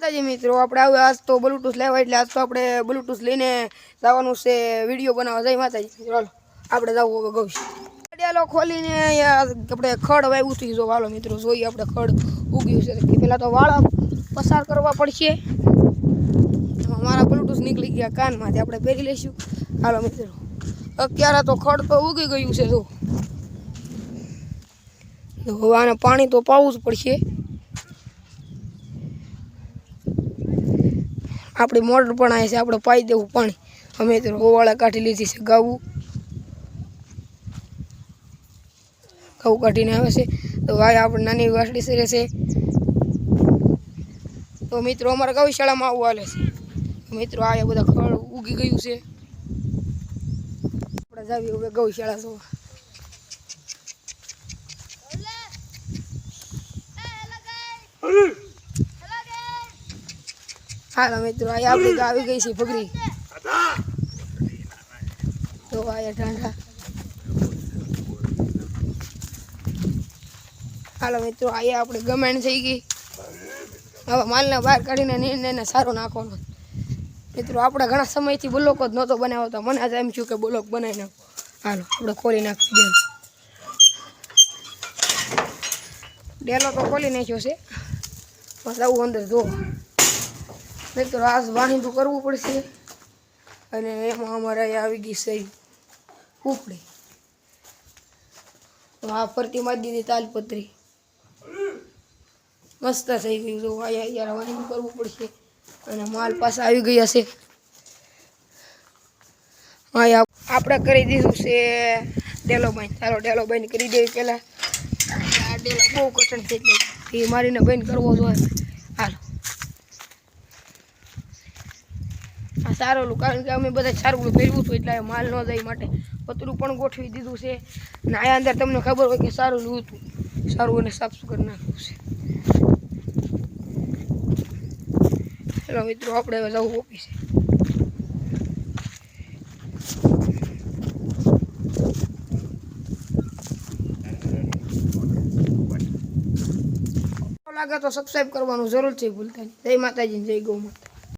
માતાજી મિત્રો, આપણે આવ્યા આજ તો બ્લુટૂથ લેવા એટલે આજ તો આપણે બ્લુટૂથ લઈને જવાનું છે વીડિયો બનાવવા. જઈ માતાજી ચાલો આપણે જવું હવે ગૌશ. ખોલીને આપણે ખડ વાવ્યું હતું જો હાલો મિત્રો, જોઈએ આપણે ખડ ઉગ્યું છે. પહેલાં તો વાળા પસાર કરવા પડશે. મારા બ્લૂટૂથ નીકળી ગયા કાનમાંથી. આપણે પહેરી લઈશું. હાલો મિત્રો, અત્યારે તો ખડ તો ઉગી ગયું છે જો, આને પાણી તો પાવું જ પડશે. આપણી મોટર પણ આવે છે આપણે પાઈ દેવું પાણી. અમે તો ગોવાળા કાઢી લીધી છે ગાવું ઘઉં કાઢીને આવે છે. તો ભાઈ આપણે નાની વાસડી સરે છે. તો મિત્રો અમારા ગૌશાળામાં આવું હાલે છે. મિત્રો આ બધા ખળ ઉગી ગયું છે. આપણે જાવી હવે ગૌશાળા જોવા. હાલો મિત્રો આ આપણી તો આવી ગઈ છે ભગરી. તો આયા ઢાંઢા. હાલો મિત્રો આયા આપણે ગમેણ થઈ ગઈ. હવે માલને બહાર કાઢીને નિર્ણયને સારો નાખવાનો. મિત્રો, આપણે ઘણા સમયથી બ્લોક જ નહોતો બનાવતો. મને જ એમ થયું કે બ્લોક બનાવી નાખો હાલો, આપણે ખોલી નાખી દે ડેલો તો ખોલી નાખ્યો છે. બસ આવું અંદર જો. મિત્રો આ વાણીનું કરવું પડશે. અને એમાં અમારે આવી ગઈ સહી ઉપડી. તો આ ફરતી મારી દીધી તાલપત્રી. મસ્ત થઈ ગયું તો અહીંયા યાર વાણીનું કરવું પડશે. અને માલ પાસે આવી ગયા છે. અહીંયા આપણે કરી દીધું છે ડેલો બાઈન ચાલો ડેલો બાઈન કરી દેવી પહેલાં. આ ડેલો બહુ કઠણ થઈ ગઈ એ મારીને બંધ કરવો જોઈએ. હાલો. સારું કારણ કે અમે બધા સારું પહેરવું છું એટલે માલ ન જાય માટે. પતરું પણ ગોઠવી દીધું છે. ને આયા અંદર તમને ખબર હોય કે સારું લીધું હતું. સારું અને સાફ કરી નાખ્યું છે. ચલો મિત્રો, આપણે હવે જવું ઓફિસે. લાગે તો સબસ્ક્રાઈબ કરવાનું જરૂર છે, ભૂલતા જય માતાજી, જય ગૌ માતા.